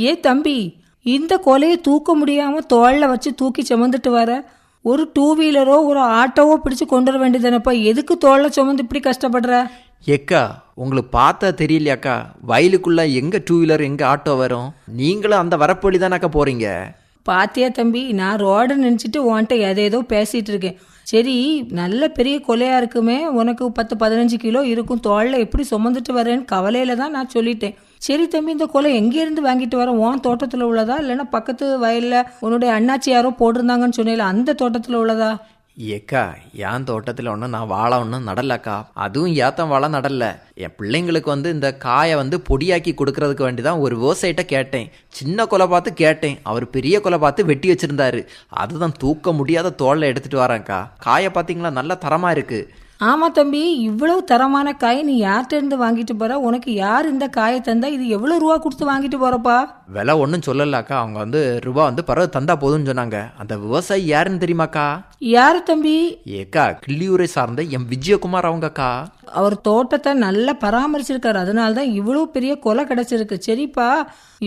ஏ தம்பி இந்த கொலையை தூக்க முடியாம தோல்ல வச்சு தூக்கி சுமந்துட்டு வர. ஒரு டூ வீலரோ ஒரு ஆட்டோவோ பிடிச்சு கொண்டு வர வேண்டியதானப்பா? எதுக்கு தோல்ல சுமந்து இப்படி கஷ்டப்படுற? ஏக்கா உங்களுக்கு பார்த்தா தெரியலையாக்கா? வயலுக்குள்ள எங்க டூ வீலர் எங்க ஆட்டோ வரும்? நீங்களும் அந்த வரப்பொழி தானக்கா போறீங்க? பாத்தியா தம்பி நான் ரோட நினைச்சிட்டு உன்கிட்ட எதேதோ பேசிட்டு இருக்கேன். சரி நல்ல பெரிய கொலையா இருக்குமே? உனக்கு பத்து பதினஞ்சு கிலோ இருக்கும். தோல்ல எப்படி சுமந்துட்டு வரேன்னு கவலையில தான் நான் சொல்லிட்டேன். சரி தம்பி இந்த கொலை எங்கேருந்து வாங்கிட்டு வர உன் தோட்டத்தில் உள்ளதா? இல்லைன்னா பக்கத்து வயலில் உன்னுடைய அண்ணாச்சி யாரோ போட்டிருந்தாங்கன்னு சொன்னேல அந்த தோட்டத்தில் உள்ளதா? ஏக்கா என் தோட்டத்தில் ஒன்றும் நான் வாழை ஒன்றும் நடலக்கா. அதுவும் ஏத்தம் வாழை நடல. என் பிள்ளைங்களுக்கு வந்து இந்த காயை வந்து பொடியாக்கி கொடுக்கறதுக்கு வேண்டி தான் ஒரு விவசாயிட்ட கேட்டேன். சின்ன கொலை பார்த்து கேட்டேன். அவர் பெரிய கொலை பார்த்து வெட்டி வச்சிருந்தாரு. அதுதான் தூக்க முடியாத தோலை எடுத்துகிட்டு வரேன்க்கா காயை பார்த்தீங்களா? நல்ல தரமாக இருக்குது ஆமா தம்பி இவ்வளவு தரமான காய் நீ யார்கிட்ட இருந்து வாங்கிட்டு போற? உனக்கு யார் இந்த காயை தந்தா இது எவ்வளவு ரூபா கொடுத்து வாங்கிட்டு போறப்பா? விலை ஒன்றும் சொல்லலக்கா. அவங்க வந்து ரூபா வந்து பரவ தந்தா போதும்னு சொன்னாங்க. அந்த விவசாயி யாருன்னு தெரியுமாக்கா? யாரு தம்பி? ஏக்கா கிள்ளியூரை சார்ந்த எம். விஜயகுமார் அவங்கக்கா. அவர் தோட்டத்தை நல்லா பராமரிச்சிருக்காரு. அதனால தான் இவ்வளவு பெரிய கொலை கிடைச்சிருக்கு. சரிப்பா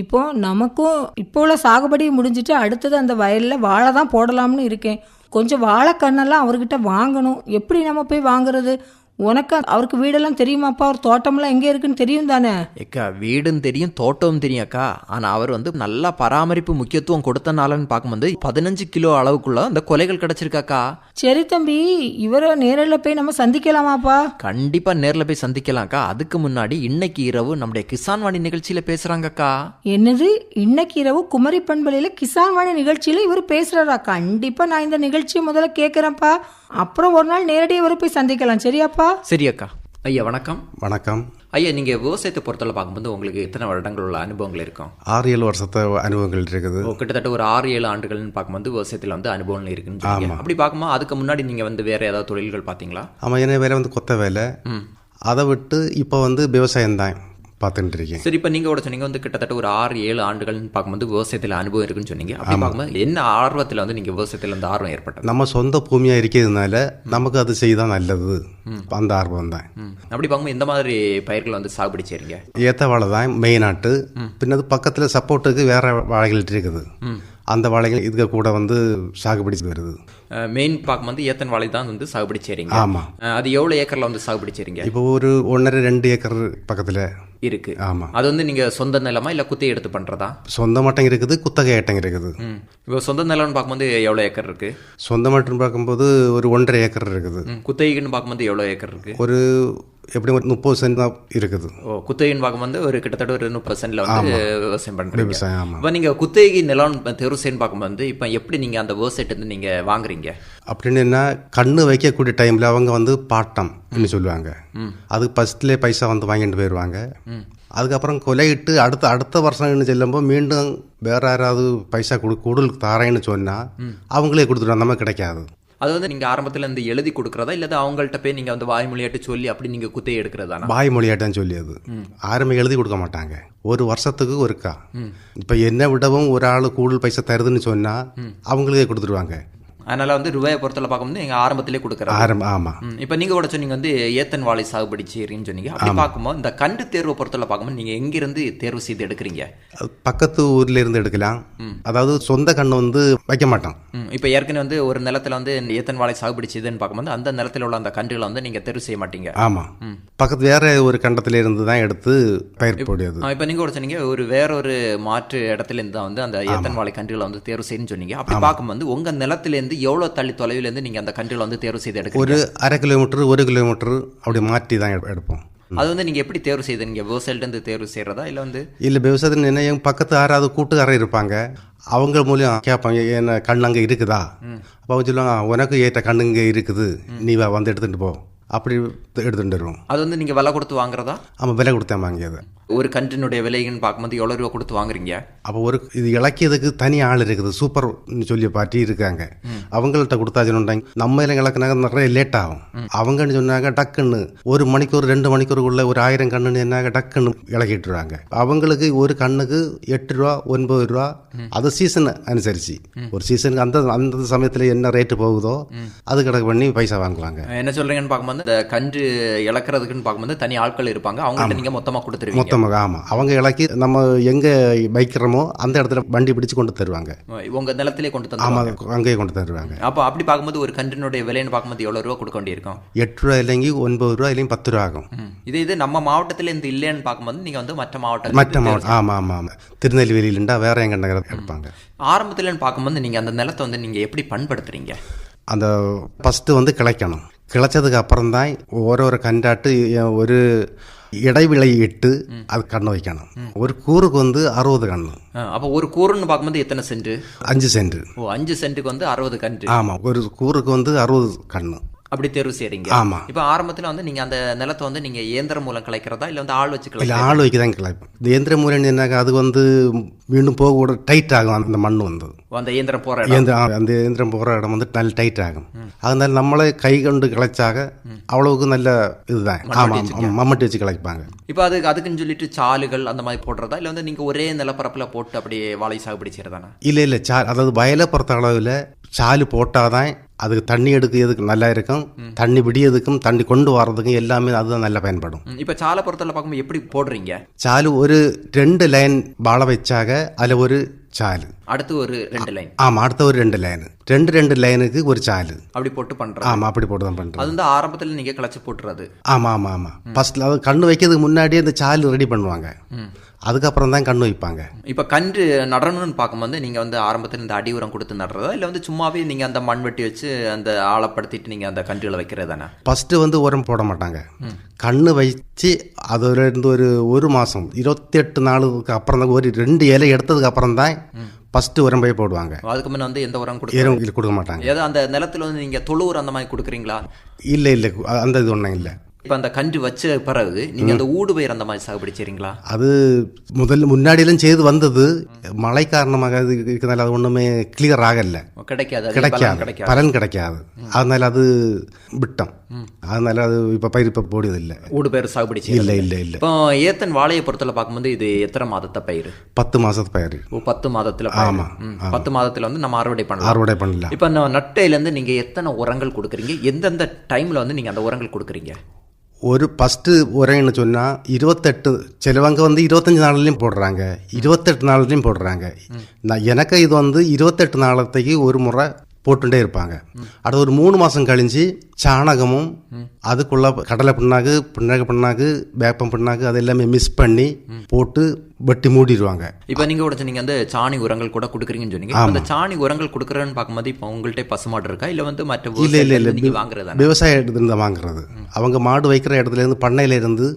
இப்போ நமக்கும் இப்போ உள்ள சாகுபடி முடிஞ்சிட்டு அடுத்தது அந்த வயல்ல வாழை தான் போடலாம்னு இருக்கேன். கொஞ்சம் வாழைக்கண்ணெல்லாம் அவர்கிட்ட வாங்கணும். எப்படி நம்ம போய் வாங்குறது? உனக்கு அவருக்கு வீடெல்லாம் தெரியுமாப்பா? அவர் தோட்டமெல்லாம் எங்கே இருக்குன்னு தெரியும் தானே? ஏக்கா வீடும் தெரியும் தோட்டமும் தெரியும் அக்கா. ஆனால் அவர் வந்து நல்லா பராமரிப்பு முக்கியத்துவம் கொடுத்தனாலன்னு பார்க்கும்போது பதினஞ்சு கிலோ அளவுக்குள்ள அந்த கொலைகள் கிடைச்சிருக்காக்கா சரி தம்பி இவரை நேரில் போய் நம்ம சந்திக்கலாமாப்பா? கண்டிப்பாக நேரில் போய் சந்திக்கலாம்க்கா அதுக்கு முன்னாடி இன்னைக்கு இரவு நம்முடைய கிசான் வாணி நிகழ்ச்சியில் பேசுகிறாங்கக்கா என்னது? இன்னைக்கு இரவு குமரி பண்பலையில கிசான் வாணி நிகழ்ச்சியில இவர் பேசுறாரா? கண்டிப்பா நான் இந்த நிகழ்ச்சியை முதல்ல கேட்கறேன்ப்பா அப்புறம் ஒரு நாள் நேரடியாக இவரை போய் சந்திக்கலாம் சரியாப்பா? சரி அக்கா ஐயா வணக்கம். வணக்கம். ஐயா நீங்கள் விவசாயத்தை பொறுத்தவரை பார்க்கும்போது உங்களுக்கு எத்தனை வருடங்கள் உள்ள அனுபவங்கள் இருக்கும்? ஆறு ஏழு வருஷത്തെ அனுபவங்கள் இருக்குது. கிட்டத்தட்ட ஒரு ஆறு ஏழு ஆண்டுகள்னு பார்க்கும்போது விவசாயத்தில் வந்து அனுபவங்கள் இருக்குன்னு சொல்றீங்க. அப்படி பார்க்கும்போது அதுக்கு முன்னாடி நீங்கள் வந்து வேற ஏதாவது தொழில்கள் பார்த்தீங்களா? ஆமாம் என்ன வேலை வந்து கொத்த வேலை. அதை விட்டு இப்போ வந்து விவசாயம்தான். பார்த்துட்டு இருக்கேன் சரி இப்போ நீங்கள் கூட சொன்னீங்க வந்து கிட்டத்தட்ட ஒரு ஆறு ஏழு ஆண்டுகள்னு பார்க்கும்போது விவசாயத்தில் அனுபவம் இருக்குன்னு சொன்னீங்க. அப்படி பார்க்கும்போது என்ன ஆர்வத்தில் வந்து நீங்கள் விவசாயத்தில் வந்து ஆர்வம் ஏற்பட்டது? நம்ம சொந்த பூமியாக இருக்கிறதுனால நமக்கு அது செய்தால் நல்லது. அந்த ஆர்வம் தான். அப்படி பார்க்கும்போது இந்த மாதிரி பயிர்கள் வந்து சாகுபடி செய்றீங்க? ஏற்ற வாழை தான் மெயினாட்டு பின்னது பக்கத்தில் சப்போர்ட்டுக்கு வேற வாழைகள் இருக்குது. அந்த வாழைகள் இதுக்கு கூட வந்து சாகுபடி வருது. மெயின் பார்க்கும்போது ஏத்தன் வாழை தான் வந்து சாகுபடி செய்றீங்க. ஆமாம் அது எவ்வளோ ஏக்கரில் வந்து சாகுபடி செய்றீங்க? இப்போ ஒரு ஒன்றரை ரெண்டு ஏக்கர் பக்கத்தில். இருக்கு. ஆமாம் அது வந்து நீங்க சொந்த நிலமா இல்ல குத்தகை எடுத்து பண்றதா? சொந்த மட்டம் இருக்குது குத்தகை ஏட்டம் இருக்குது. இப்போ சொந்த நிலம்னு பார்க்கும்போது எவ்வளோ ஏக்கர் இருக்கு? சொந்த மட்டம் பார்க்கும்போது ஒரு ஒன்றரை ஏக்கர் இருக்குது. குத்தகைக்குன்னு பார்க்கும்போது எவ்வளோ ஏக்கர் இருக்கு? ஒரு எப்படி ஒரு முப்பது சென்ட் தான் இருக்குது. ஓ குத்தகைன்னு பார்க்கும்போது ஒரு கிட்டத்தட்ட ஒரு முப்பது சென்ட்ல வந்து விவசாயம் பண்றீங்க. விவசாயம் ஆமாம் இப்போ நீங்க குத்தகை நிலம் தேர்வு செய்யணும் பார்க்கும்போது இப்போ எப்படி நீங்க அந்த விவசாயத்தை வந்து நீங்க வாங்குறீங்க? அப்படின்னு கண்ணு வைக்கக்கூடிய டைமில் அவங்க வந்து பாட்டம் சொல்லுவாங்க. அது ஃபஸ்ட்லேயே பைசா வந்து வாங்கிட்டு போயிடுவாங்க அதுக்கப்புறம் கொலையிட்டு அடுத்த அடுத்த வருஷம்னு செல்லும்போது மீண்டும் வேற யாராவது பைசா கொடு கூடுதல் தாரேன்னு சொன்னால் அவங்களே கொடுத்துருவாங்க நம்ம கிடைக்காது. அது வந்து நீங்க ஆரம்பத்துல இந்த எழுதி கொடுக்கறதா? இல்ல அவங்கள்ட்ட போய் நீங்க வந்து வாய்மொழியாட்டு சொல்லி அப்படி நீங்க குத்தகை எடுக்கிறதானா? பாய் மொழியாட்டம் சொல்லியது. யாருமே எழுதி கொடுக்க மாட்டாங்க. ஒரு வருஷத்துக்கு ஒருக்கா. இப்போ என்ன விடவும் ஒரு ஆள் கூடுதல் பைசா தருதுன்னு சொன்னால் அவங்களுக்கே கொடுத்துருவாங்க அதனால வந்து ரூபாயை பொறுத்தல பார்க்கும்போது நீங்க ஆரம்பத்திலே கொடுக்குறாங்க ஆரம்ப ஆமாம் இப்ப நீங்க கூட சொன்னீங்க வந்து ஏத்தன் வாழை சாகுபடி செய்யறீங்கன்னு சொன்னீங்க. அப்படி பார்க்கும்போது இந்த கண்டு தேர்வை பொறுத்தல பார்க்கும்போது நீங்க எங்கிருந்து தேர்வு செய்து எடுக்கிறீங்க? பக்கத்து ஊர்ல இருந்து எடுக்கலாம். அதாவது சொந்த கண்ணு வந்து வைக்க மாட்டோம். இப்ப ஏற்கனவே வந்து ஒரு நிலத்துல வந்து ஏத்தன் வாழை சாகுபடி செய்யுதுன்னு பார்க்கும்போது அந்த நிலத்துல உள்ள அந்த கன்றுகளை வந்து நீங்க தேர்வு செய்ய மாட்டீங்க. ஆமாம் பக்கத்து வேற ஒரு கண்டத்துல இருந்து தான் எடுத்து பயிர் போடியது இப்ப நீங்க கூட சொன்னீங்க ஒரு வேற ஒரு மாற்று இடத்துல இருந்து தான் வந்து அந்த ஏத்தன் வாழை கன்றுகளை வந்து தேர்வு செய்யணும்னு சொன்னீங்க. அப்படி பார்க்கும்போது உங்க நிலத்துல இருந்து எவ்வளவு தள்ளி தொலைவில் இருந்து நீங்க அந்த கன்றுகளை வந்து தேர்வு செய்து எடுக்கிறீங்க? ஒரு அரை கிலோமீட்டர் ஒரு கிலோமீட்டர் அப்படி மாற்றி தான் எடு- எடுப்போம். அது வந்து நீங்க எப்படி தேர்வு செய்து நீங்க விவசாயிட்ட இருந்து தேர்வு செய்யறதா இல்ல வந்து? இல்லை விவசாயத்தில் என்ன என் பக்கத்து யாராவது கூட்டுக்காரர் இருப்பாங்க. அவங்க மூலியம் கேட்பாங்க என்ன கண் அங்கே இருக்குதா? அப்போ அவங்க சொல்லுவாங்க உனக்கு ஏற்ற கண்ணு இங்கே இருக்குது. நீ வந்து எடுத்துகிட்டு போ. அப்படி எடுத்துகிட்டு வருவோம் அது வந்து நீங்க விலை கொடுத்து வாங்குறதா? ஆமாம் விலை கொடுத்தேன் வாங்கியது. ஒரு கன்றினுடைய விலைன்னு பார்க்கும்போது எவ்வளவு ரூபா கொடுத்து வாங்குறீங்க? அப்போ ஒரு இது இலக்கியத்துக்கு தனி ஆள் இருக்குது. சூப்பர் சொல்லி பாட்டி இருக்காங்க. அவங்கள்ட்ட கொடுத்தாச்சுன்னு நம்ம இதில் இலக்கினாங்க நிறைய லேட் ஆகும். அவங்கன்னு சொன்னாங்க டக்குன்னு. ஒரு மணிக்கூர் ரெண்டு மணிக்கூருக்குள்ள ஒரு ஆயிரம் கண்ணுன்னு என்னாங்க? டக்குன்னு இலக்கிட்டுருவாங்க அவங்களுக்கு ஒரு கண்ணுக்கு எட்டு ரூபா ஒன்பது ரூபா. அது சீசன் அனுசரிச்சு. ஒரு சீசனுக்கு அந்த அந்த சமயத்தில் என்ன ரேட்டு போகுதோ அது கணக்கு பண்ணி பைசா வாங்குவாங்க. என்ன சொல்றீங்கன்னு பார்க்கும்போது இந்த கன்று இழக்கிறதுக்குன்னு பார்க்கும்போது தனி ஆட்கள் இருப்பாங்க. அவங்கள்ட்ட நீங்க மொத்தமா கொடுத்துருவீங்க. மொத்தமாக ஆமாம் அவங்க இலக்கி நம்ம எங்கே வைக்கிறோமோ அந்த இடத்துல வண்டி பிடிச்சு கொண்டு தருவாங்க. உங்க நிலத்திலே கொண்டு ஆமாம் அங்கேயே கொண்டு தருவாங்க. அப்போ அப்படி பார்க்கும்போது ஒரு கன்றினுடைய விலைன்னு பார்க்கும்போது எவ்வளவு ரூபா கொடுக்க வேண்டியிருக்கும்? எட்டு ரூபா இல்லைங்க ஒன்பது ரூபா இல்லைங்க பத்து ரூபா ஆகும். இது இது நம்ம மாவட்டத்துல இருந்து இல்லைன்னு பார்க்கும்போது நீங்க வந்து மற்ற மாவட்டம் மற்ற மாவட்டம் ஆமாம் ஆமாம் ஆமாம் திருநெல்வேலியிலண்டா வேற எங்க நகர எடுப்பாங்க. ஆரம்பத்துலன்னு பார்க்கும்போது நீங்க அந்த நிலத்தை வந்து நீங்க எப்படி பண்படுத்துறீங்க அந்த ஃபஸ்ட்டு வந்து கிளைக்கணும். கிளைச்சதுக்கு அப்புறம் தான் ஓரோ கண்டாட்டு எ- ஒரு இடைவிளை இட்டு அது கண்ணு வைக்கணும். ஒரு கூறுக்கு வந்து அறுபது கண்ணு. அப்போ ஒரு கூறுன்னு பார்க்கும்போது எத்தனை சென்ட்? அஞ்சு சென்ட். ஓ அஞ்சு சென்ட்டுக்கு வந்து அறுபது கன்று. ஆமாம் ஒரு கூறுக்கு வந்து அறுபது கண்ணு. அப்படி தேர்வு செய்றீங்க. ஆமா. இப்போ ஆரம்பத்துல வந்து நீங்க அந்த நிலத்தை வந்து நீங்க இயந்திரம் மூலம் கலைக்கிறதா? இல்ல வந்து ஆள் வச்சு இல்லை ஆள் வைக்க தான் கிளைப்போம் இந்த இயந்திர மூலம் என்னாக்கா அது வந்து மீண்டும் போக கூட டைட் ஆகும். அந்த மண் வந்து. அந்த இயந்திரம் போற இடம். இயந்திரம் அந்த இயந்திரம் போகிற இடம் வந்து நல்ல டைட் ஆகும். அதனால நம்மளே கை கொண்டு கிளைச்சாக அவ்வளவுக்கு நல்ல இதுதான். ஆமாம் மம்மட்டி வச்சு கிளைப்பாங்க இப்போ அது அதுக்குன்னு சொல்லிட்டு சாலுகள் அந்த மாதிரி போடுறதா? இல்ல வந்து நீங்க ஒரே நிலப்பரப்புல போட்டு அப்படியே வாழை சாகுபடி செய்யறதானா இல்லை இல்லை சா அதாவது வயலை பொறுத்த அளவில் சாலு போட்டாதான் அதுக்கு தண்ணி எடுக்கிறதுக்கு நல்லா இருக்கும். தண்ணி விடியதுக்கும் தண்ணி கொண்டு வர்றதுக்கும் எல்லாமே அதுதான் நல்லா பயன்படும். இப்ப சாலை பொறுத்தல பார்க்கும்போது எப்படி போடுறீங்க? சாலு ஒரு ரெண்டு லைன் வாழை வச்சாக அதில் ஒரு சாலு. அடுத்து ஒரு ரெண்டு லைன். ஆமாம் அடுத்த ஒரு ரெண்டு லைன். ரெண்டு ரெண்டு லைனுக்கு ஒரு சாலு. அப்படி போட்டு பண்றோம் ஆமாம் அப்படி போட்டு தான் பண்ணுறோம் அது வந்து ஆரம்பத்துல நீங்க கிளச்சு போட்டுறது. ஆமாம் ஆமாம் ஆமாம் ஃபஸ்ட்டில் அது கண்ணு வைக்கிறதுக்கு முன்னாடியே அந்த சாலு ரெடி பண்ணுவாங்க. அதுக்கப்புறம் தான் கண்ணு வைப்பாங்க. இப்ப கன்று நடணும்னு பார்க்கும்போது நீங்க வந்து ஆரம்பத்துல இந்த அடி உரம் கொடுத்து நடுறதா? இல்ல வந்து சும்மாவே நீங்க அந்த மண் வெட்டி வச்சு அந்த ஆழப்படுத்திட்டு நீங்க அந்த கன்றுகளை வைக்கிறதானே? ஃபஸ்ட்டு வந்து உரம் போட மாட்டாங்க. கண்ணு வச்சு அதுல இருந்து ஒரு ஒரு மாதம் இருபத்தெட்டு நாளுக்கு அப்புறம் தான் ஒரு ரெண்டு இலை எடுத்ததுக்கு அப்புறம் தான் ஃபஸ்ட்டு உரம் போய் போடுவாங்க அதுக்கு முன்ன வந்து எந்த உரம் கொடுக்க கொடுக்க மாட்டாங்க. ஏதோ அந்த நிலத்துல வந்து நீங்க தொழு உரம் அந்த மாதிரி கொடுக்குறீங்களா? இல்லை இல்லை அந்த இது ஒன்றும் இல்லை. இப்ப அந்த கன்று வச்ச பிறகு நீங்க அந்த ஊடு பயிர் அந்த மாதிரி சாகுபடி செய்றீங்களா? அது முதல்ல முன்னாடியெல்லாம் செய்து வந்தது. மழை காரணமாக அது இருக்கிறதுனால அது ஒன்றுமே கிளியர் ஆகலை. கிடைக்காது. கிடைக்காது. பலன் கிடைக்காது. அதனால அது விட்டோம். அதனால அது இப்போ பயிர் இப்போ போடுவதில்லை ஊடு பயிர் சாகுபடி செய்யறது இல்லை இல்லை. இல்லை இப்போ ஏத்தன் வாழையை பொறுத்தல பார்க்கும்போது இது எத்தனை மாதத்தை பயிர்? பத்து மாதத்து பயிர். பத்து மாதத்துல பயிர். ஆமா, ம், பத்து மாதத்துல வந்து நம்ம அறுவடை பண்ணலாம். அறுவடை பண்ணலாம். இப்போ இந்த நட்டையில இருந்து நீங்க எத்தனை உரங்கள் கொடுக்குறீங்க? எந்தெந்த டைம்ல வந்து நீங்க அந்த உரங்கள் கொடுக்குறீங்க? ஒரு ஃபஸ்ட்டு உரைன்னு சொன்னால் இருபத்தெட்டு சிலவங்க வந்து இருபத்தஞ்சி நாள்லையும் போடுறாங்க. இருபத்தெட்டு நாள்லையும் போடுறாங்க. நான் எனக்கு இது வந்து இருபத்தெட்டு நாளத்தைக்கு ஒரு முறை போட்டுட்டே இருப்பாங்க. அது ஒரு மூணு மாதம் கழிஞ்சு சாணகமும் அதுக்குள்ள கடலை பிண்ணாக்கு பிண்ணாக்கு பிண்ணாக்கு வேப்பம் பிண்ணாக்கு அது எல்லாமே மிஸ் பண்ணி போட்டு வெட்டி மூடிடுவாங்க. இப்போ நீங்க கூட நீங்க வந்து சாணி உரங்கள் கூட கொடுக்குறீங்கன்னு சொன்னீங்க. அந்த சாணி உரங்கள் கொடுக்குறேன்னு பார்க்கும்போது இப்போ உங்கள்ட்ட பசுமாடு இருக்கா? இல்ல வந்து மற்ற இல்லை இல்லை இல்லை. வாங்குறதா விவசாய இடத்துல வாங்குறது. அவங்க மாடு வைக்கிற இடத்துல இருந்து பண்ணையில இருந்து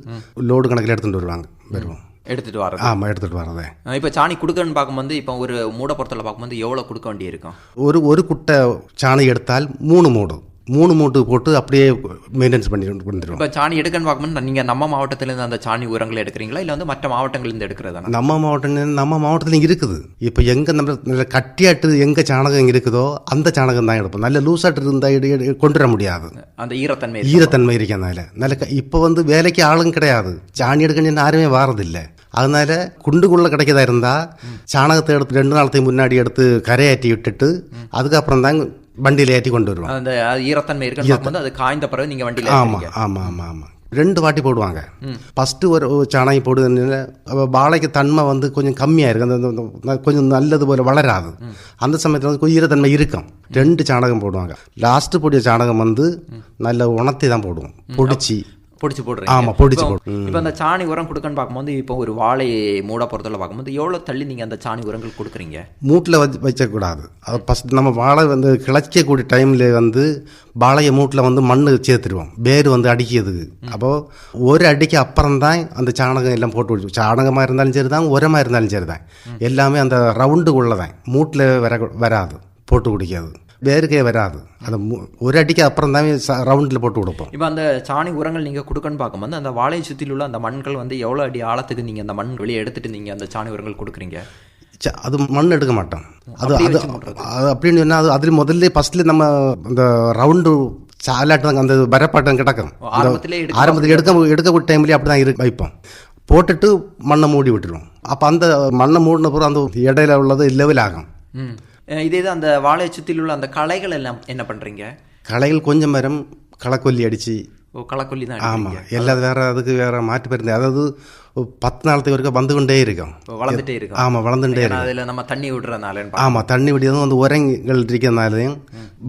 லோடு கணக்கில் எடுத்துட்டு வருவாங்க வருவோம். எடுத்துட்டு வர்றது? ஆமாம் எடுத்துட்டு வரதே இப்போ சாணி கொடுக்கறன்னு பார்க்கும்போது இப்போ ஒரு மூட பொறுத்தல பார்க்கும்போது எவ்வளவு கொடுக்க வேண்டியிருக்கும்? ஒரு ஒரு குட்டை சாணி எடுத்தால் மூணு மூடு. மூணு மூட்டு போட்டு அப்படியே மெயின்டெனன்ஸ் பண்ணி வந்துடும் இப்போ சாணி எடுக்கன்னு பார்க்கும்போது நீங்க நம்ம மாவட்டத்துல இருந்து அந்த சாணி உரங்களை எடுக்கிறீங்களா? இல்ல வந்து மற்ற மாவட்டங்கள்ல இருந்து எடுக்கிறதானா? நம்ம மாவட்டம் நம்ம மாவட்டத்தில் இருக்குது. இப்போ எங்கே நம்ம நல்ல கட்டியாட்டு எங்கே சாணகம் இருக்குதோ அந்த சாணகம் தான் எடுப்போம். நல்ல லூசாட்டு இருந்தால் கொண்டு வர முடியாது. அந்த ஈரத்தன்மை ஈரத்தன்மை இருக்கனால. நல்ல இப்போ வந்து வேலைக்கு ஆளும் கிடையாது. சாணி எடுக்கணும்னு யாருமே வாரதில்லை. அதனால குண்டுக்குள்ள கிடைக்கதா இருந்தால் சாணகத்தை எடுத்து ரெண்டு நாளத்துக்கு முன்னாடி எடுத்து கரையாற்றி விட்டுட்டு அதுக்கப்புறம் தான் வண்டியில் ஏற்றி கொண்டு வருவோம் அந்த ஈரத்தன்மை அது காய்ந்த பிறகு நீங்க வண்டியில ஆமாம். ஆமாம் ஆமாம் ஆமாம் ரெண்டு வாட்டி போடுவாங்க. ஃபஸ்ட்டு ஒரு சாணகம் போடுறதுனால அப்ப வாழைக்கு தன்மை வந்து கொஞ்சம் கம்மியாக இருக்கும் அந்த- கொஞ்சம் நல்லது போல வளராது. அந்த சமயத்தில் வந்து கொஞ்சம் ஈரத்தன்மை இருக்கும். ரெண்டு சாணகம் போடுவாங்க. லாஸ்ட்டு போடிய சாணகம் வந்து நல்ல உணர்த்தி தான் போடுவோம். பொடிச்சு. பொடிச்சு போடுறீங்க. ஆமா, பொடிச்சு இப்போ- போடு- ம். இப்போ அந்த சாணி உரம் கொடுக்கன்னு பார்க்கும்போது இப்போ ஒரு வாழை மூட பொறுத்தவரை பார்க்கும்போது எவ்வளவு தள்ளி நீங்க அந்த சாணி உரங்கள் கொடுக்குறீங்க? மூட்டில் வச்சு வைக்கக்கூடாது. அது ஃபஸ்ட் நம்ம வாழை வந்து கிளச்சக்கூடிய டைமில் வந்து வாழையை மூட்டில் வந்து மண் சேர்த்துருவோம் வேர் வந்து அடிக்கிறதுக்கு. அப்போது ஒரு அடிக்கு அப்புறம் தான் அந்த சாணகம் எல்லாம் போட்டு விடுவோம் சாணகமாக இருந்தாலும் சரி தான் உரமாக இருந்தாலும் சரி தான் எல்லாமே அந்த ரவுண்டுக்குள்ளே தான் மூட்டில் வர வராது போட்டு குடிக்காது. வேருக்கே வராது. அந்த மூ- ஒரு அடிக்கு அப்புறம் தான் ரவுண்டில் போட்டு கொடுப்போம். இப்போ அந்த சாணி உரங்கள் நீங்க கொடுக்கன்னு பார்க்கும்போது அந்த வாழையை சுற்றில உள்ள அந்த மண்கள் வந்து எவ்வளவு அடி ஆழத்துக்கு நீங்க அந்த மண் வெளியே எடுத்துட்டு நீங்க அந்த சாணி உரங்கள் கொடுக்குறீங்க? அது மண் எடுக்க மாட்டோம். அது அது. அது அப்படின்னு சொன்னால் அது அதில் முதல்ல ஃபஸ்ட்டில் நம்ம அந்த ரவுண்டு சாலாட்டம் அந்த வரப்பாட்டம் கிடக்கும். ஆரம்பத்திலே எடுக்க- எடுக்க டைம்லேயே அப்படி தான் இரு வைப்போம். போட்டுட்டு மண்ணை மூடி விட்டுருவோம். அப்போ அந்த மண்ணை மூடின பிறகு அந்த இடையில உள்ளது லெவல் ஆகும். இதே தான் அந்த வாழை சுற்றில் உள்ள அந்த கலைகள் எல்லாம் என்ன பண்ணுறீங்க கலைகள் கொஞ்சம் மரம் களக்கொல்லி அடித்து ஓ களக்கொல்லி தான் ஆமாம் எல்லாம் வேறு அதுக்கு வேறு மாற்றி போயிருந்தேன் அதாவது பத்து நாளத்துக்கு வரைக்கும் வந்து கொண்டே இருக்கும் வளர்ந்துட்டே இருக்கும். ஆமாம் வளர்ந்துட்டே இருக்கும். அதில் நம்ம தண்ணி விடுறதுனால ஆமாம் தண்ணி விடியதும் வந்து உரங்கள் இருக்கிறதுனாலையும்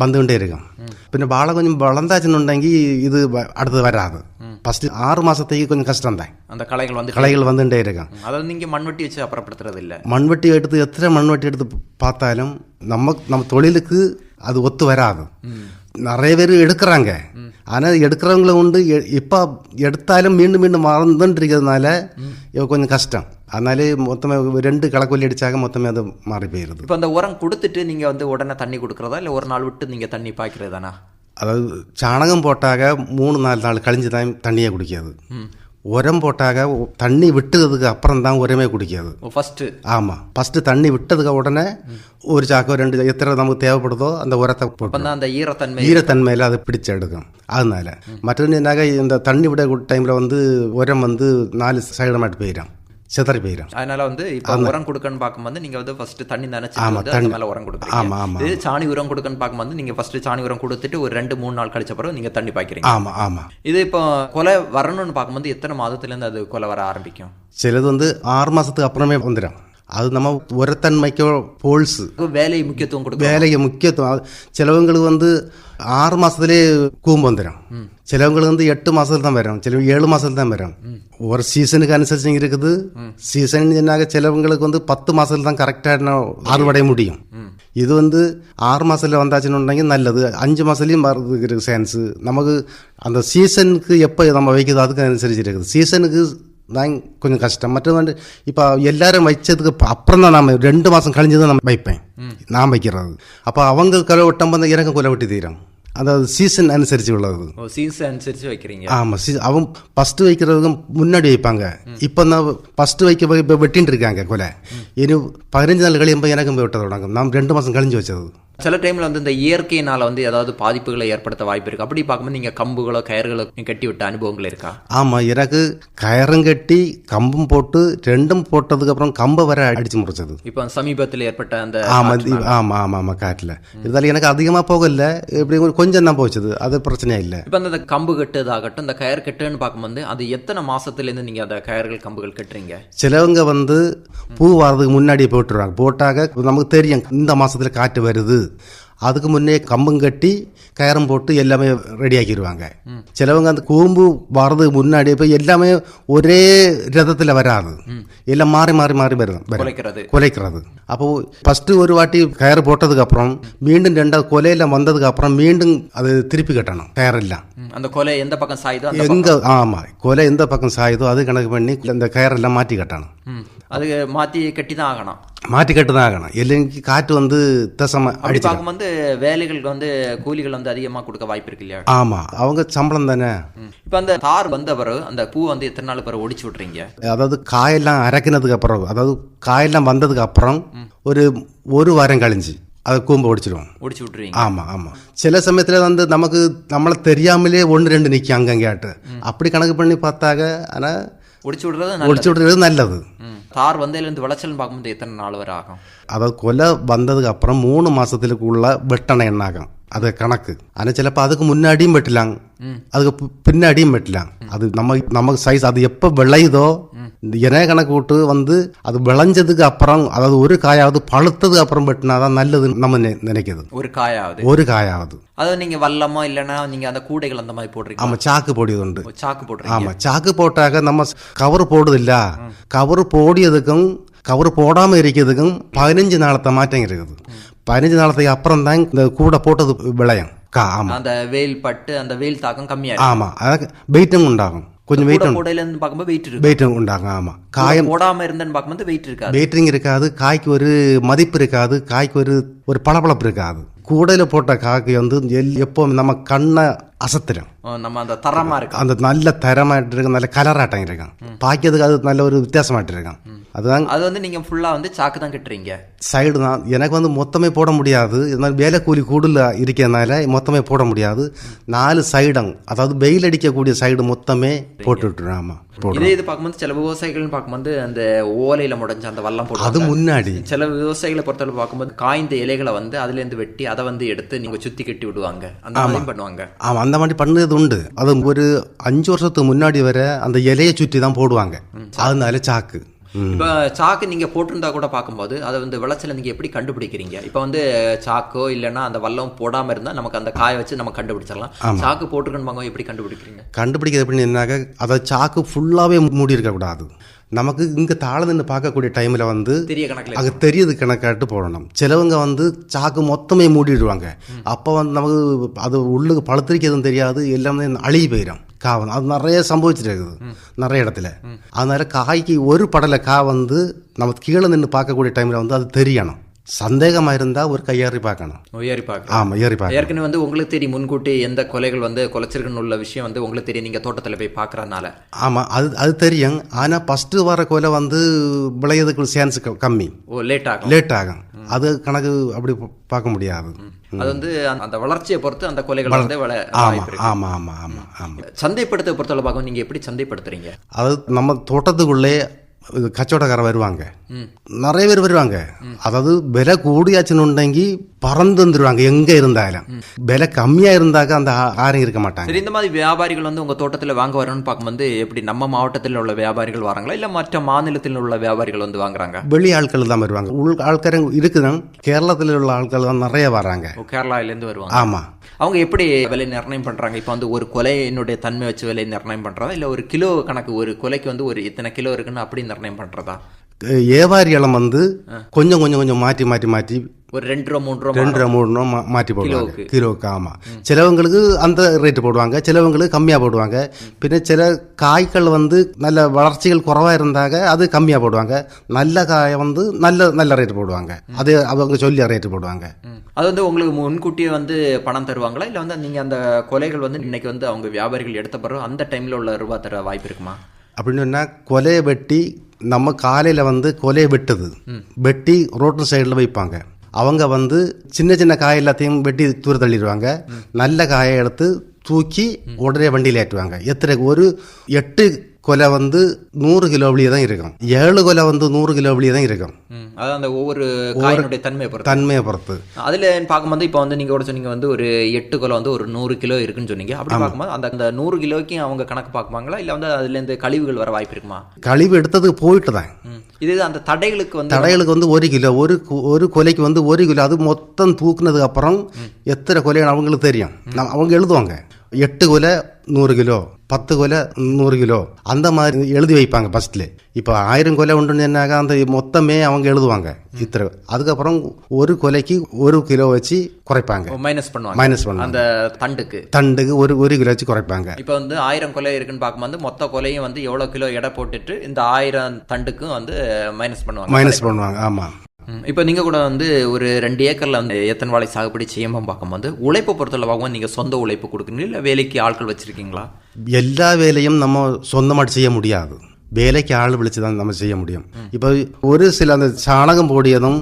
வந்து கொண்டே இருக்கும். പിന്നെ വാള കൊഞ്ചും വളന്താച്ചെന്നുണ്ടെങ്കിൽ ഇത് അടുത്ത് വരാതെ ஃபஸ்ட்டு ஆறு மாதத்துக்கு கொஞ்சம் கஷ்டம் தான். அந்த களைகள் வந்து களைகள் வந்துட்டே இருக்கும் அதாவது நீங்க மண்வெட்டி வச்சு அப்புறப்படுத்துறது இல்ல. மண்வெட்டி எடுத்து எத்தனை மண்வெட்டி எடுத்து பார்த்தாலும் நம்ம நம்ம தொழிலுக்கு அது ஒத்து வராது. நிறைய பேர் எடுக்கிறாங்க. ஆனால் எடுக்கிறவங்கள உண்டு இப்போ எடுத்தாலும் மீண்டும் மீண்டும் மறந்துட்டு இருக்கிறதுனால கொஞ்சம் கஷ்டம். அதனாலே மொத்தமே ரெண்டு களக்கொல்லி அடிச்சாக மொத்தமே அது மாறி போயிருது. இப்போ அந்த உரம் கொடுத்துட்டு நீங்க வந்து உடனே தண்ணி கொடுக்கறதா? இல்ல ஒரு நாள் விட்டு நீங்க தண்ணி பாய்க்கிறதானா அதாவது சாணகம் போட்டாக மூணு நாலு நாள் கழிஞ்சு தான் தண்ணியை குடிக்காது. உரம் போட்டாக தண்ணி விட்டதுக்கு அப்புறம் தான் உரமே குடிக்காது. ஓ ஃபர்ஸ்ட் ஆமாம் ஃபஸ்ட்டு தண்ணி விட்டதுக்கு உடனே ஒரு சாக்கோ ரெண்டு எத்தனை நமக்கு தேவைப்படுதோ அந்த உரத்தை போட்டு அந்த ஈரத்தன்மை ஈரத்தன்மையில் அது பிடிச்சு எடுக்கும். அதனால மற்றது என்னாக இந்த தண்ணி விட டைமில் வந்து உரம் வந்து நாலு சைடமாட்டு போயிடும். சிதறி போயிடும் அதனால வந்து இப்போ உரம் கொடுக்கன்னு பார்க்கும்போது நீங்க வந்து ஃபர்ஸ்ட் தண்ணி நினைச்சு ஆமா, தண்ணி. மேல உரம் ஆமா, கொடுக்குறீங்க. ஆமா. இது சாணி உரம் கொடுக்கன்னு பார்க்கும்போது நீங்க ஃபர்ஸ்ட் சாணி உரம் கொடுத்துட்டு ஒரு ரெண்டு மூணு நாள் கழிச்ச பிறகு நீங்க தண்ணி பாய்க்கிறீங்க. ஆமாம் ஆமாம் இது இப்போ கொலை வரணும்னு பார்க்கும்போது எத்தனை மாதத்துல இருந்து அது கொலை வர ஆரம்பிக்கும்? சிலது வந்து ஆறு மாதத்துக்கு அப்புறமே வந்துடும் அது நம்ம உரத்தன்மைக்கோ போல்ஸு அதுக்கு வேலை முக்கியத்துவம் கொடுக்கும் வேலைக்கு முக்கியத்துவம். சிலவங்களுக்கு வந்து ஆறு மாசத்துலயே கூம்பு வந்துடும் சிலவங்களுக்கு வந்து எட்டு மாசத்துல தான் வரும். சில ஏழு மாசத்துல தான் வரும். ஒரு சீசனுக்கு அனுசரிச்சு இருக்குது. சீசன் சொன்னாக்க சிலவங்களுக்கு வந்து பத்து மாசத்துல தான் கரெக்டாக அறுவடை முடியும். இது வந்து ஆறு மாசத்துல வந்தாச்சுன்னு நல்லது. அஞ்சு மாசத்துலயும் வரதுக்கு இருக்கு சான்ஸ் நமக்கு அந்த சீசனுக்கு எப்போ நம்ம வைக்குதோ அதுக்கு அனுசரிச்சு இருக்குது சீசனுக்கு கொஞ்சம் கஷ்டம். மற்றது வந்து இப்போ எல்லாரும் வச்சதுக்கு அப்புறம் தான் நம்ம ரெண்டு மாதம் கழிஞ்சு தான் நம்ம வைப்பேன். நான் வைக்கிறது. அப்போ அவங்க கொலை விட்டம் வந்து எனக்கு கொலை விட்டு தீரும். அதாவது சீசன் அனுசரித்து உள்ளது. சீசன் அனுசரிச்சு வைக்கிறீங்க. ஆமாம் சீ அவன் ஃபஸ்ட்டு வைக்கிறதுக்கு முன்னாடி வைப்பாங்க. இப்போ நான் ஃபஸ்ட்டு வைக்க இப்போ வெட்டின்னு இருக்காங்க கொலை. இனி பதினஞ்சு நாள் கழியும்போது எனக்கும் போய் விட்ட தொடங்கும். நான் ரெண்டு மாதம் கழிஞ்சு வச்சது. சில டைம்ல வந்து இந்த இயற்கையினால வந்து ஏதாவது பாதிப்புகளை ஏற்படுத்த வாய்ப்பு இருக்கு. அப்படி பார்க்கும்போது நீங்க கம்புகளோ கயிறுகளோ கட்டி விட்ட அனுபவங்கள் இருக்கா? ஆமாம் எனக்கு கயறும் கட்டி கம்பும் போட்டு ரெண்டும் போட்டதுக்கப்புறம் கம்பை வர அடித்து முடிச்சது. இப்போ சமீபத்தில் ஏற்பட்ட அந்த ஆமாம். ஆமாம் ஆமாம் ஆமாம் காட்டில். இருந்தாலும் எனக்கு அதிகமாக போகல. இப்படி கொஞ்சம் தான் போச்சுது. அது பிரச்சனையே இல்லை. இப்போ அந்த கம்பு கட்டுறதாகட்டும் இந்த கயிறு கட்டுன்னு பார்க்கும்போது அது எத்தனை மாசத்துல இருந்து நீங்க அந்த கயிறுகள் கம்புகள் கட்டுறீங்க? சிலவங்க வந்து பூ வர்றதுக்கு முன்னாடியே போட்டுருவாங்க. போட்டாக நமக்கு தெரியும் இந்த மாசத்துல காற்று வருது. அதுக்கு முன்னே கம்பம் கட்டி கயரம் போட்டு எல்லாமே ரெடி ஆக்கிடுவாங்க சிலவங்க அந்த கூம்பு வர்றதுக்கு முன்னாடியே போய் எல்லாமே ஒரே ரதத்தில் வராது எல்லாம் மாறி மாறி மாறி வரும். குலைக்கிறது அப்போ ஃபர்ஸ்ட் ஒரு வாட்டி கயறு போட்டதுக்கு அப்புறம் மீண்டும் ரெண்டாவது கொலையில வந்ததுக்கு அப்புறம் மீண்டும் அது திருப்பி கட்டணும் கயரெல்லாம் அந்த கொலை எந்த பக்கம் சாயுதோ எங்க ஆமா கொலை எந்த பக்கம் சாயுதோ அது கணக்கு பண்ணி இந்த கயரெல்லாம் மாற்றி கட்டணும் அது மாத்தி கட்டி தான் ஆகணும் மாற்றி கட்டு தான் ஆகணும் இல்லைங்க காற்று வந்து தசம அப்படி பார்க்கும்போது வேலைகளுக்கு வந்து கூலிகள் வந்து அதிகமா கொடுக்க வாய்ப்பு இருக்கு இல்லையா? ஆமா. அவங்க சம்பளம் தானே. இப்போ அந்த தார் வந்த பிறகு அந்த பூ வந்து எத்தனை நாள் பிறகு ஒடிச்சு விட்றீங்க அதாவது காயெல்லாம் அரைக்கினதுக்கு அப்புறம் அதாவது காயெல்லாம் வந்ததுக்கு அப்புறம் ஒரு ஒரு வாரம் கழிஞ்சு அதை கூம்பை ஒடிச்சிடுவோம் ஒடிச்சு விட்டுருவீங்க. ஆமா ஆமா. சில சமயத்துல வந்து நமக்கு நம்மளை தெரியாமலே ஒன்று ரெண்டு நிற்கும் அங்கங்கேட்டு அப்படி கணக்கு பண்ணி பார்த்தாக்க ஆனா ஒடிச்சு விடுறது. ஒடிச்சு விடுறது நல்லது. தார் வந்ததுலேருந்து விளைச்சல்னு பார்க்கும்போது எத்தனை நாள் வரை ஆகும்? அதாவது கொலை வந்ததுக்கு அப்புறம் மூணு மாசத்துக்குள்ள வெட்டண எண்ணாகும் அது கணக்கு. ஆனால் சிலப்போ அதுக்கு முன்னாடியும் வெட்டலாம். அதுக்கு பின்னாடியும் வெட்டலாம். அது நம்ம நமக்கு சைஸ் அது எப்போ விளையுதோ இணைய கணக்கு விட்டு வந்து அது விளைஞ்சதுக்கு அப்புறம் அதாவது ஒரு காயாவது பழுத்ததுக்கு அப்புறம் வெட்டினாதான் நல்லது நம்ம நெ- நினைக்குது ஒரு காயாவது. ஒரு காயாவது. அது நீங்க வல்லமோ இல்லைன்னா நீங்க அந்த கூடைகள் அந்த மாதிரி போடுறீங்க ஆமா சாக்கு பொடியது உண்டு. சாக்கு போடுறீங்க. ஆமா சாக்கு போட்டாக்க நம்ம கவர் போடுதில்ல கவர் போடியதுக்கும் கவர் போடாம இருக்கிறதுக்கும் பதினஞ்சு நாளത്തെ மாற்றம் இருக்குது. பதினஞ்சு நாளத்துக்கு அப்புறம் தான் இந்த கூடை போட்டது விளையும். கா ஆமா. அந்த வெயில் பட்டு அந்த வெயில் தாக்கம் கம்மியா ஆமா அதாவது வெயிட்டும் உண்டாகும். கொஞ்சம் வெயிட் கூடையில இருந்து பார்க்கும்போது வெயிட் இருக்கு வெயிட்டும் உண்டாகும் ஆமா. காயம் போடாம இருந்தேன்னு பார்க்கும்போது வெயிட் இருக்காது. வெயிட்டிங் இருக்காது காய்க்கு ஒரு மதிப்பு இருக்காது காய்க்கு ஒரு ஒரு பளபளப்பு இருக்காது. கூடையில் போட்ட காய்க்கு வந்து எல்- எப்பவும் நம்ம கண்ணை அசத்திரம். അസത്തിലും നമ്മ അന്ത തരമായിരിക്കും അത് നല്ല തരമായിട്ടിരിക്കും நல்ல கலராட்டம் இருக்கான் പാക്കിയതുക്ക് அது நல்ல ஒரு வித்தியாசமாட்டிருக்கான் அதுதான் அது வந்து நீங்க ஃபுல்லா வந்து சாக்கு தான் கட்டுறீங்க. சைடு தான். எனக்கு வந்து மொத்தமே போட முடியாது. இருந்தாலும் வேலை கூலி கூடுதல் இருக்கிறதுனால மொத்தமே போட முடியாது. நாலு சைடும் அதாவது வெயில் அடிக்கக்கூடிய சைடு மொத்தமே போட்டு விட்டுறேன் ஆமாம் இதே இது பார்க்கும்போது சில விவசாயிகள்னு பார்க்கும்போது அந்த ஓலையில முடஞ்ச அந்த வல்லம் போட்டு அது முன்னாடி. சில விவசாயிகளை பொறுத்தவரை பார்க்கும்போது காய்ந்த இலைகளை வந்து அதுல இருந்து வெட்டி அதை வந்து எடுத்து நீங்க சுத்தி கட்டி விடுவாங்க. அந்த பண்ணுவாங்க. ஆமா அந்த மாதிரி பண்ணது உண்டு. அது ஒரு அஞ்சு வருஷத்துக்கு முன்னாடி வரை அந்த இலையை சுற்றி தான் போடுவாங்க. அதனால சாக்கு. இப்ப சாக்கு நீங்க போட்டிருந்தா கூட பார்க்கும்போது அதை வந்து விளைச்சல நீங்க எப்படி கண்டுபிடிக்கிறீங்க? இப்ப வந்து சாக்கோ இல்லைன்னா அந்த வல்லம் போடாம இருந்தா நமக்கு அந்த காய வச்சு நம்ம கண்டுபிடிச்சிடலாம். சாக்கு போட்டிருக்கணும் பார்க்கும்போது எப்படி கண்டுபிடிக்கிறீங்க? கண்டுபிடிக்கிறது எப்படின்னு என்னாக்க அதை சாக்கு ஃபுல்லாகவே மூடி இருக்கக்கூடாது நமக்கு இங்கே தாழ நின்று பார்க்கக்கூடிய டைமில் வந்து தெரிய கணக்குல அது தெரியுது கணக்காட்டு போடணும். சிலவங்க வந்து சாக்கு மொத்தமே மூடிடுவாங்க. அப்போ வந்து நமக்கு அது உள்ளுக்கு பழுத்திருக்கிறதும் தெரியாது. எல்லாமே அழுகி போயிடும் காவம் அது நிறைய சம்பவிச்சிருக்குது நிறைய இடத்துல. அதனால காய்க்கு ஒரு படலை கா வந்து நம்ம கீழே நின்று பார்க்கக்கூடிய டைமில் வந்து அது தெரியணும். சந்தேகமாக இருந்தால் ஒரு கையேறி பார்க்கணும். உயரி பார்க்க ஆமாம் ஏறி பார்க்கணும். ஏற்கனவே வந்து உங்களுக்கு தெரியும் முன்கூட்டி எந்த கொலைகள் வந்து கொலைச்சிருக்குன்னு உள்ள விஷயம் வந்து உங்களுக்கு தெரியும் நீங்க தோட்டத்துல போய் பார்க்கறதுனால ஆமாம் அது அது தெரியும். ஆனால் ஃபஸ்ட்டு வர கொலை வந்து விளையதுக்கு சான்ஸ் கம்மி. ஓ லேட் ஆகும். லேட் ஆகும். அது கணக்கு அப்படி பார்க்க முடியாது. அது வந்து அந்த- வளர்ச்சியை பொறுத்து அந்த கொலைகள் வந்து ஆமாம் வாய்ப்பு இருக்கு. ஆமாம் ஆமாம் ஆமாம் ஆமாம் சந்தைப்படுத்த பொறுத்தவரை பார்க்கும் நீங்க எப்படி சந்தைப்படுத்துறீங்க? அதாவது நம்ம தோட்டத்துக்குள்ளே കച്ചവടക്കാർ வருவாங்க. நிறைய பேர் வருவாங்க. அதாவது வில கூடியாச்சுன்னு பறந்து வந்துருவாங்க எங்க இருந்தாலும். வில கம்மியா இருந்தாக்க அந்த ஆரம் இருக்க மாட்டாங்க. சரி இந்த மாதிரி வியாபாரிகள் வந்து உங்க தோட்டத்துல வாங்க வரணும்னு பார்க்கும்போது எப்படி நம்ம மாவட்டத்தில் உள்ள வியாபாரிகள் வராங்களா? இல்ல மற்ற மாநிலத்தில் உள்ள வியாபாரிகள் வந்து வாங்குறாங்க? வெளி ஆட்கள் தான் வருவாங்க. உள் ஆட்காரங்க இருக்குதான் கேரளத்தில் உள்ள ஆட்கள் தான் நிறைய வராங்க. கேரளாவிலேருந்து வருவாங்க. ஆமா. அவங்க எப்படி விலை நிர்ணயம் பண்ணுறாங்க இப்போ வந்து ஒரு கொலையினுடைய தன்மை வச்சு விலை நிர்ணயம் பண்ணுறதா இல்லை ஒரு கிலோ கணக்கு ஒரு கொலைக்கு வந்து ஒரு இத்தனை கிலோ இருக்குன்னு அப்படி நிர்ணயம் பண்ணுறதா வியாபாரிகளும் வந்து கொஞ்சம் கொஞ்சம் கொஞ்சம் மாற்றி மாற்றி மாற்றி ஒரு ரெண்டு ரூபா மூணு ரூபா ரெண்டு ரூபா மூணு ரூபா மா- மாற்றி போடுவாங்க. கிலோவுக்கு. ஆமாம் சிலவங்களுக்கு அந்த ரேட்டு போடுவாங்க சிலவங்களுக்கு கம்மியாக போடுவாங்க. பின்ன சில காய்கள் வந்து நல்ல வளர்ச்சிகள் குறைவாக இருந்தாங்க அது கம்மியாக போடுவாங்க. நல்ல காயை வந்து நல்ல நல்ல ரேட்டு போடுவாங்க. அது அவங்க சொல்லி ரேட்டு போடுவாங்க. அது வந்து உங்களுக்கு முன்கூட்டியே வந்து பணம் தருவாங்களா? இல்ல வந்து நீங்க அந்த கொலைகள் வந்து இன்னைக்கு வந்து அவங்க வியாபாரிகள் எடுத்த பிறகு அந்த டைம்ல உள்ள ரூபா தர வாய்ப்பு இருக்குமா? அப்படின்னு சொன்னால் கொலையை வெட்டி நம்ம காலையில் வந்து கொலையை வெட்டுது. வெட்டி ரோட்டு சைடில் வைப்பாங்க. அவங்க வந்து சின்ன சின்ன காய் எல்லாத்தையும் வெட்டி தூர தள்ளிடுவாங்க. நல்ல காயை எடுத்து தூக்கி உடனே வண்டியில் ஏற்றுவாங்க. எத்தனை ஒரு எட்டு கொலை வந்து நூறு கிலோ வழியே தான் இருக்கும். ஏழு கொலை வந்து நூறு கிலோ வழியே தான் இருக்கும். அதாவது அந்த ஒவ்வொரு காயினுடைய தன்மையை பொறுத்து. தன்மையை பொறுத்து. அதுல பார்க்கும்போது இப்போ வந்து நீங்க கூட சொன்னீங்க வந்து ஒரு எட்டு கிலோ வந்து ஒரு நூறு கிலோ இருக்குன்னு சொன்னீங்க. அப்படி பார்க்கும்போது அந்த அந்த நூறு கிலோக்கு அவங்க கணக்கு பார்ப்பாங்களா இல்ல வந்து அதுல இருந்து கழிவுகள் வர வாய்ப்பு இருக்குமா? கழிவு எடுத்ததுக்கு போயிட்டு தான். இது அந்த தடைகளுக்கு வந்து தடைகளுக்கு வந்து ஒரு கிலோ ஒரு ஒரு கொலைக்கு வந்து ஒரு கிலோ அது மொத்தம் தூக்குனதுக்கு அப்புறம் எத்தனை கொலைன்னு அவங்களுக்கு தெரியும். அவங்க எழுதுவாங்க. எட்டு கொலை நூறு கிலோ பத்து கொலை நூறு கிலோ. அந்த மாதிரி எழுதி வைப்பாங்க ஃபர்ஸ்ட்ல இப்போ ஆயிரம் கொலை உண்டுன்னு சொன்னாக்க அந்த மொத்தமே அவங்க எழுதுவாங்க. இத்தனை. அதுக்கப்புறம் ஒரு கொலைக்கு ஒரு கிலோ வச்சு குறைப்பாங்க. மைனஸ் பண்ணுவாங்க. மைனஸ் பண்ணுவாங்க. அந்த தண்டுக்கு. தண்டுக்கு ஒரு ஒரு கிலோ வச்சு குறைப்பாங்க. இப்போ வந்து ஆயிரம் கொலை இருக்குன்னு பார்க்கும்போது மொத்த கொலையும் வந்து எவ்வளவு கிலோ எடை போட்டுட்டு இந்த ஆயிரம் தண்டுக்கும் வந்து மைனஸ் பண்ணுவாங்க. மைனஸ் பண்ணுவாங்க. ஆமாம். இப்போ நீங்கள் கூட வந்து ஒரு ரெண்டு ஏக்கரில் வந்து எத்தனை வாழை சாகுபடி செய்யமும் பார்க்கும்போது உழைப்பை பொறுத்தவரை பார்க்கும்போது நீங்கள் சொந்த உழைப்பு கொடுக்குறீங்களா இல்லை வேலைக்கு ஆட்கள் வச்சுருக்கீங்களா? எல்லா வேலையும் நம்ம சொந்தமாக செய்ய முடியாது. வேலைக்கு ஆள் விളിച്ച് தான் നമ്മൾ ചെയ്യാൻ முடியும். ഇപ്പോൾ ഒരു ചില ചാണകം പൊടിയതും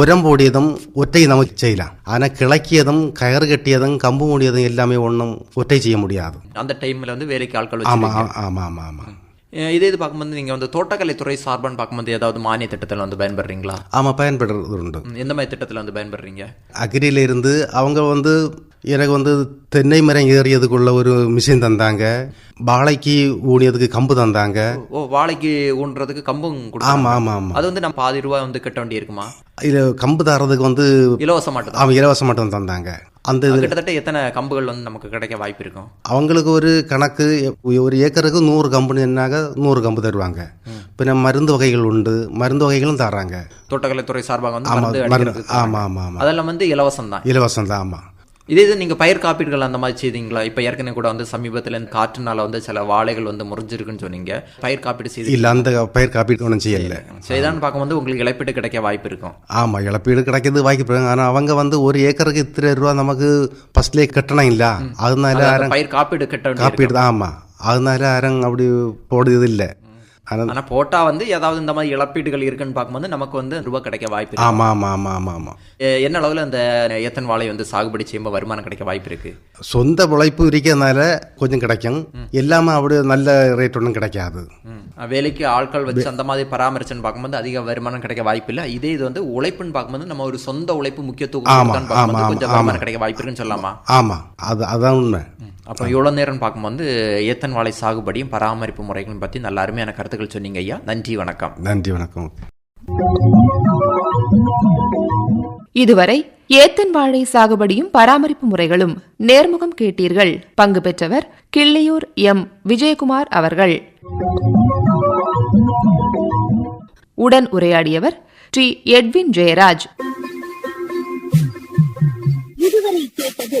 ഉരം പൊടിയതും ഒറ്റയ്ക്ക് നമുക്ക് ചെയ്യാം അതിനെ കിളക്കിയതും കയറ് കെട്ടിയതും കമ്പ് മൂടിയതും എല്ലാമേ ഒന്നും ഒറ്റ ചെയ്യാൻ മുടിയാതെ അന്ത ടൈമിൽ വേലയ്ക്ക് ആൾക്കാർ ஆமாம் ஆமாம் ஆமாம் ஆமாம் ஆமாம் ஆமாம் இதே இது பார்க்கும்போது நீங்கள் வந்து தோட்டக்கலைத்துறை சார்பான்னு பார்க்கும்போது ஏதாவது மானிய திட்டத்தில் வந்து பயன்படுறீங்களா? ஆமாம் பயன்படுறது உண்டு. எந்த மாதிரி திட்டத்தில் வந்து பயன்படுறீங்க? அக்ரியில இருந்து அவங்க வந்து எனக்கு வந்து தென்னை மரம் ஏறியதுக்குள்ள ஒரு மிஷின் தந்தாங்க. வாழைக்கு ஊனியதுக்கு கம்பு தந்தாங்க. ஓ வாழைக்கு ஊன்றதுக்கு கம்பும். ஆமாம் ஆமாம் ஆமாம் அது வந்து நம்ம பாதி ரூபாய் வந்து கட்ட வேண்டி இருக்குமா இது கம்பு தரதுக்கு வந்து இலவசம் மட்டும் அவன் இலவசம் மட்டும் தந்தாங்க. அந்த இது கிட்டத்தட்ட எத்தனை கம்புகள் வந்து நமக்கு கிடைக்க வாய்ப்பு இருக்கும்? அவங்களுக்கு ஒரு கணக்கு ஒரு ஏக்கருக்கு நூறு கம்பெனினாக நூறு கம்பு தருவாங்க. பின்ன மருந்து வகைகள் உண்டு மருந்து வகைகளும் தராங்க. தோட்டக்கலைத்துறை சார்பாக வந்து ஆமாம் ஆமாம் ஆமாம் ஆமாம் அதெல்லாம் வந்து இலவசம் தான் இலவசம் தான் ஆமாம் இதே இது நீங்க பயிர் காப்பீடுகள் அந்த மாதிரி செய்தீங்களா? இப்ப ஏற்கனவே கூட வந்து சமீபத்துல இந்த காற்றுனால வந்து சில வாழைகள் வந்து முறிஞ்சிருக்குன்னு சொன்னீங்க. பயிர் காப்பீடு செய்து இல்லை அந்த பயிர் காப்பீடு ஒன்றும் செய்யலை. செய்தான்னு பார்க்கும்போது உங்களுக்கு இழப்பீடு கிடைக்க வாய்ப்பு இருக்கும். ஆமாம் இழப்பீடு கிடைக்கிறது வாய்ப்பு ஆனால் அவங்க வந்து ஒரு ஏக்கருக்கு இத்தனை ரூபா நமக்கு ஃபர்ஸ்ட்லேயே கட்டணம் இல்ல. அதனால பயிர் காப்பீடு கட்ட. காப்பீடு தான் ஆமாம் அதனால யாரும் அப்படி போடுறது இல்லை. ஆனால் ஆனா போட்டா வந்து ஏதாவது இந்த மாதிரி இழப்பீடுகள் இருக்குன்னு பார்க்கும்போது நமக்கு வந்து ரூபாய் கிடைக்க வாய்ப்பு ஆமாம் ஆமாம் ஆமாம் ஆமாம் ஆமாம் எ- என்ன அளவுல இந்த ஏத்தன் வாழை வந்து சாகுபடி செய்யும்போது வருமானம் கிடைக்க வாய்ப்பு இருக்கு? சொந்த உழைப்பு இருக்கிறதுனால கொஞ்சம் கிடைக்கும். எல்லாமே அப்படி நல்ல ரேட் ஒன்றும் கிடைக்காது. வேலைக்கு ஆட்கள் வச்சு அந்த மாதிரி பராமரிச்சுன்னு பார்க்கும்போது அதிக வருமானம் கிடைக்க வாய்ப்பு இல்லை. இதே இது வந்து உழைப்புன்னு பார்க்கும்போது நம்ம ஒரு சொந்த உழைப்பு முக்கியத்துவம் ஆமா, ஆமா, கொஞ்சம் ஆமா. வருமானம் கிடைக்க வாய்ப்பு இருக்குன்னு சொல்லலாமா? ஆமாம் அது அதான் உண்மை. அப்போ இவ்வளோ நேரம் பார்க்கும்போது ஏத்தன் வாழை சாகுபடியும் பராமரிப்பு முறைகளும் பற்றி நல்ல அருமையான கருத்துக்கள் சொன்னீங்க ஐயா. நன்றி வணக்கம். நன்றி வணக்கம். இதுவரை ஏத்தன் வாழை சாகுபடியும் பராமரிப்பு முறைகளும் நேர்முகம் கேட்டீர்கள். பங்கு பெற்றவர் கிள்ளியூர் எம். விஜயகுமார் அவர்கள். உடன் உரையாடியவர் டி. எட்வின் ஜெயராஜ். இதுவரை கேட்டது